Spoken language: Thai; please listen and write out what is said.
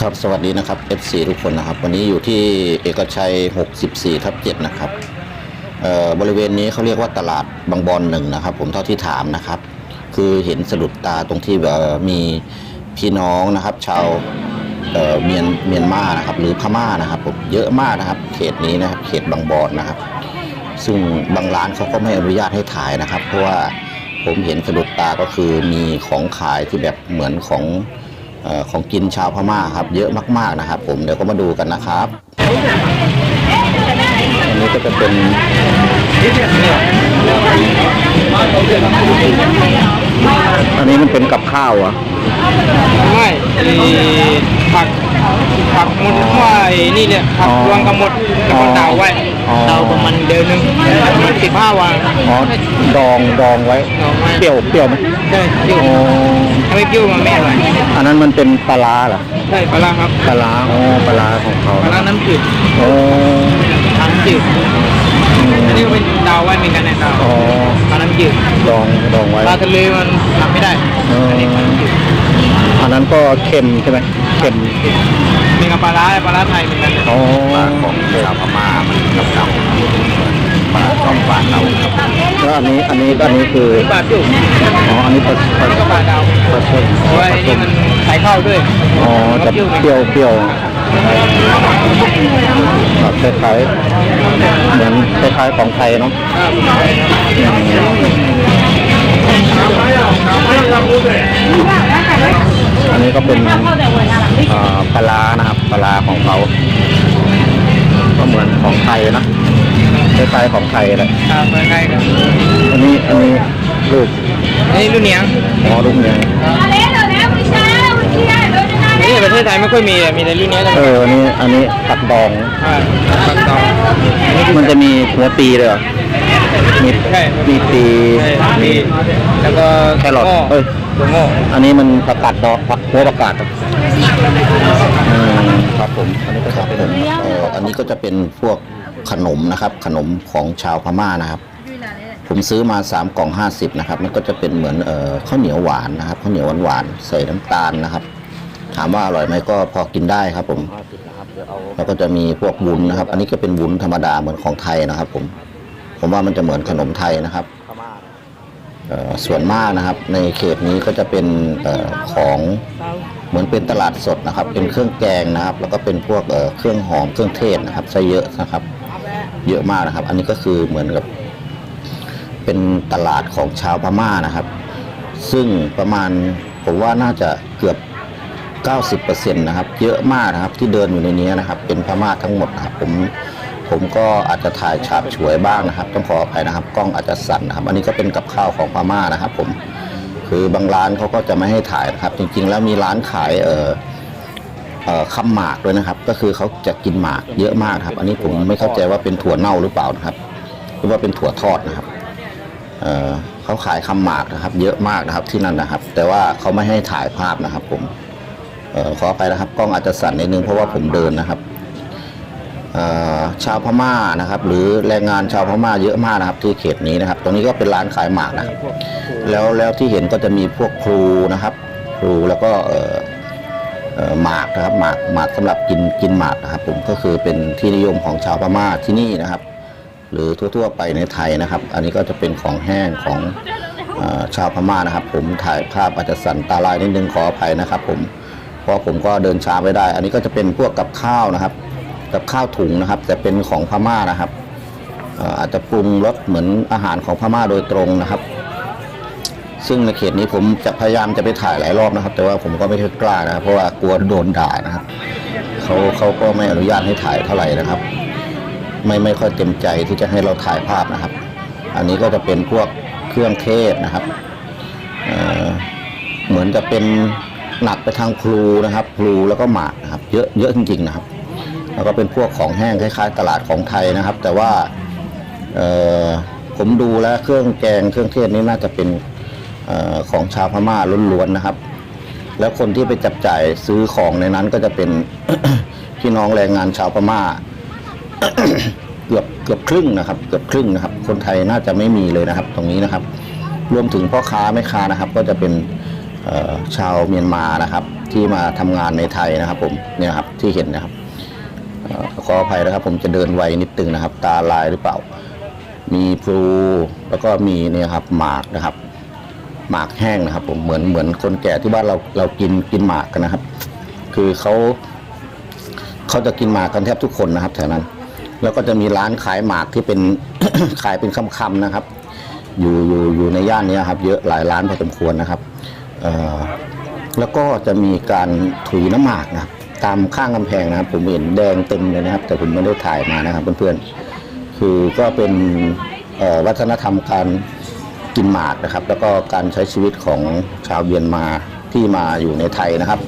ครับสวัสดีนะครับ FC ทุกคนนะครับ วันนี้อยู่ที่เอกชัย 64 ทับ7นะครับเอ่อบริเวณนี้เขาเรียกว่าตลาดบางบอนหนึ่งนะครับ ผมเท่าที่ถามนะครับ คือเห็นสะดุดตาตรงที่แบบมีพี่น้องนะครับ ชาวเออเมียนเมียนมานะครับ หรือพม่านะครับผมเยอะมากนะครับ เขตนี้นะครับ เขตบางบอนนะครับ ซึ่งบางร้านเขาก็ไม่อนุญาตให้ถ่ายนะครับ เพราะว่าผมเห็นสะดุดตาก็คือมีของขายที่แบบเหมือนของ ของกินชาวพม่าครับเยอะมากๆนะครับ ผมเดี๋ยวก็มาดูกันนะครับอันนี้ก็จะเป็นอันนี้มันเป็นกับข้าวอะไม่ไอ้ผักผักมดว่าไอ้นี่เนี่ยผักรวงกันหมดแล้วก็เดาไว้ เดาประมาณเดือนหนึงมันสิบห้าวันอ๋อดองดองไว้ดองไว้เปรี้ยวเปรี้ยวไหมใช่เปรี้ยวอ๋อถ้าไม่เปรี้ยวมันไม่อร่อยอันนั้นมันเป็นปลาร้าเหรอใช่ปลาร้าครับปลาร้าอ๋อปลาร้าของเขาปลาร้าน้ำจืดโอ้น้ำจืดอันนี้ก็เป็นเดาไว้เหมือนกันนะเดาอ๋อปลาน้ำจืดดองดองไว้ปลาทะเลมันทำไม่ได้เอออันนี้ปลาน้ำจืดอันนั้นก็เค็มใช่ไหมเค็มมีกับปลาร้าปลาร้าไทยเหมือนกันอ๋อของชาวพม่า อันนี้อันนี้อันนี้คือปลาจุ่มอ๋ออันนี้ปลาปลาแล้วก็ปลาดาวปลาส้มเพราะว่าไอ้นี่มันใส่ข้าวด้วยอ๋อจะเปรี้ยวเปรี้ยวครับคล้ายๆเหมือนคล้ายๆของไทยเนาะอันนี้ก็เป็นเอ่อปลาร้านะครับปลาร้าของเขาก็เหมือนของไทยนะคล้ายๆของไทยแหละครับใกล้ๆกันอันนี้ ไทยไม่ค่อยมีอะมีแต่รุ่นเนี้ยแต่เอออันนี้อันนี้ผักดอง ใช่ปักตองมันจะมีหัวปีเลยเหรอมีใช่ มีปี ใช่มีแล้วก็แครอทโง่เอ้ยตัวโง่อันนี้มันผักกาดดอกผักหัวผักกาดครับอืมครับผม อันนี้ก็จะเป็นเอ่ออันนี้ก็จะเป็นพวกขนมนะครับ ขนมของชาวพม่านะครับ ผมซื้อมา 3 กล่อง 50 นะครับ มันก็จะเป็นเหมือนเอ่อข้าวเหนียวหวานนะครับข้าวเหนียวหวานๆใส่น้ำตาลนะครับ ถามว่าอร่อยไหมก็พอกินได้ครับผม แล้วก็จะมีพวกวุ้นนะครับ อันนี้ก็เป็นวุ้นธรรมดาเหมือนของไทยนะครับ ผม ผมว่ามันจะเหมือนขนมไทยนะครับเอ่อส่วนมากนะครับ ในเขตนี้ก็จะเป็นเออของเหมือนเป็นตลาดสดนะครับ เป็นเครื่องแกงนะครับ แล้วก็เป็นพวกเอ่อเครื่องหอมเครื่องเทศนะครับใช้เยอะนะครับ เยอะมากนะครับ อันนี้ก็คือเหมือนกับ เป็นตลาดของชาวพม่านะครับ ซึ่งประมาณผมว่าน่าจะเกือบ 90%นะครับเยอะมากนะครับที่เดินอยู่ในนี้นะครับ เป็นพม่าทั้งหมดนะครับผมผมก็อาจจะถ่ายฉาบฉวยบ้างนะครับ ต้องขออภัยนะครับ กล้องอาจจะสั่นนะครับ อันนี้ก็เป็นกับข้าวของพม่านะครับ ผมคือบางร้านเขาก็จะไม่ให้ถ่ายนะครับ จริงๆ แล้วมีร้านขายเอ่อเอ่อคำหมากด้วยนะครับ ก็คือเขาจะกินหมากเยอะมากครับ อันนี้ผมไม่เข้าใจว่าเป็นถั่วเน่าหรือเปล่านะครับหรือว่าเป็นถั่วทอดนะครับเอ่อเขาขายคำหมากนะครับ เยอะมากนะครับที่นั่นนะครับ แต่ว่าเขาไม่ให้ถ่ายภาพนะครับ ผม ออขอไปนะครับกล้องอาจจะสั่นนิดนึงเพราะว่าผมเดินนะครับชาวพม่านะครับ หรือแรงงานชาวพม่าเยอะมากนะครับ ที่เขตนี้นะครับ ตรงนี้ก็เป็นร้านขายหมากนะแล้วแล้วที่เห็นก็จะมีพวกครูนะครับ ครูแล้วก็หมากนะครับหมากหมากสำหรับกินกินหมากนะครับ ผมก็คือเป็นที่นิยมของชาวพม่าที่นี่นะครับ หรือทั่ว ๆ ไปในไทยนะครับ อันนี้ก็จะเป็นของแห้งของอชาวพม่านะครับ ผมถ่ายภาพอาจจะสั่นตาลายนิดนึงขออภัยนะครับ ผม เพราะผมก็เดินช้าไม่ได้ อันนี้ก็จะเป็นพวกกับข้าวนะครับ กับข้าวถุงนะครับ แต่เป็นของพม่านะครับอ่ออาจจะปรุงรสเหมือนอาหารของพม่าโดยตรงนะครับ ซึ่งในเขตนี้ผมจะพยายามจะไปถ่ายหลายรอบนะครับ แต่ว่าผมก็ไม่ค่อยกล้านะครับ เพราะว่ากลัวโดนด่านะครับเขาเขาก็ไม่อนุญาตให้ถ่ายเท่าไหร่นะครับ ไม่ไม่ค่อยเต็มใจที่จะให้เราถ่ายภาพนะครับ อันนี้ก็จะเป็นพวกเครื่องเทศนะครับเอ่อเหมือนจะเป็น หนักไปทางพลูนะครับพลูแล้วก็หมากนะครับ เยอะเยอะจริงๆนะครับ แล้วก็เป็นพวกของแห้งคล้ายๆ ตลาดของไทยนะครับ แต่ว่าผมดูแล้วเครื่องแกงเครื่องเทศนี้น่าจะเป็นออของชาวพม่าล้วนๆนะครับ แล้วคนที่ไปจับจ่ายซื้อของในนั้นก็จะเป็นพี่น้องแรงงานชาวพม่าเกือบเกือบครึ่งนะครับ เกือบครึ่งนะครับ คนไทยน่าจะไม่มีเลยนะครับ ตรงนี้นะครับ รวมถึงพ่อค้าแม่ค้านะครับ ก็จะเป็น ชาวเมียนมานะครับ ที่มาทำงานในไทยนะครับ ผมเนี่ยครับที่เห็นนะครับอขออภัยนะครับ ผมจะเดินไวนิดนึงนะครับ ตาลายหรือเปล่า มีพลูแล้วก็มีเนี่ยครับหมากนะครับ หมากแห้งนะครับ ผมเหมือนเหมือนคนแก่ที่บ้านเราเรากินกินหมากกันนะครับ คือเขาเขาจะกินหมากกันแทบทุกคนนะครับแถวนั้น แล้วก็จะมีร้านขายหมากที่เป็นขายเป็นคำๆนะครับ อยู่อยู่อยู่ในย่านนี้ครับ เยอะหลายร้านพอสมควรนะครับ แล้วก็จะมีการถุยน้ำหมากนะครับตามข้างกำแพงนะครับ ผมเห็นแดงเต็มเลยนะครับ แต่ผมไม่ได้ถ่ายมานะครับเพื่อนๆคือก็เป็นวัฒนธรรมการกินหมากนะครับ แล้วก็การใช้ชีวิตของชาวเบียนมาที่มาอยู่ในไทยนะครับ